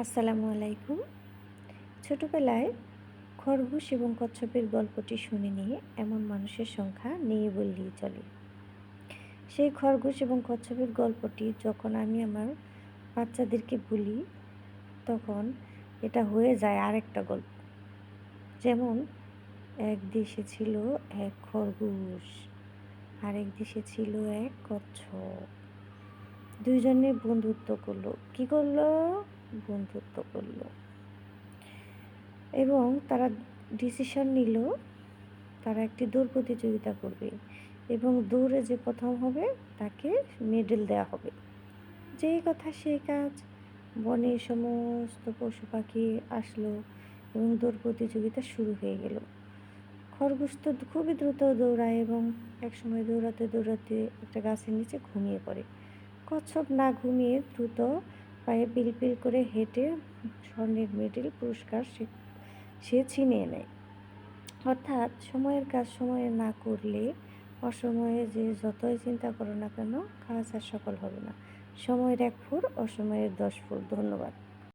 আসসালামু আলাইকুম। ছোটবেলায় খরগোশ এবং কচ্ছপের গল্পটি শুনে নিয়ে এমন মানুষের সংখ্যা নেই বললেই চলে। সেই খরগোশ এবং কচ্ছপের গল্পটি যখন আমি আমার বাচ্চাদেরকে বলি, তখন এটা হয়ে যায় আরেকটা গল্প। যেমন, এক দেশে ছিল এক খরগোশ, আরেক দেশে ছিল এক কচ্ছপ। দুইজনে বন্ধুত্ব করল। কি করল? বন্ধুত্ব করল। এবং তারা ডিসিশন নিল, তারা একটি দৌড় প্রতিযোগিতা করবে এবং দৌড়ে যে প্রথম হবে, তাকে মেডেল দেওয়া হবে। যেই কথা সেই কাজ, বনে সমস্ত পশু পাখি আসলো এবং দৌড় প্রতিযোগিতা শুরু হয়ে গেল। খরগোশ তো খুবই দ্রুত দৌড়ায় এবং একসময় দৌড়াতে দৌড়াতে একটা গাছের নিচে ঘুমিয়ে পড়ে। কচ্ছপ না ঘুমিয়ে দ্রুত পায়ে পিলপিল করে হেঁটে স্বর্ণের মেডেল পুরস্কার সে সে ছিনিয়ে নেয়। অর্থাৎ সময়ের কাজ সময়ে না করলে অসময়ে যে যতই চিন্তা করো না কেন, কাজ আর সফল হবে না। সময়ের এক ফুট, অসময়ের দশ ফুট। ধন্যবাদ।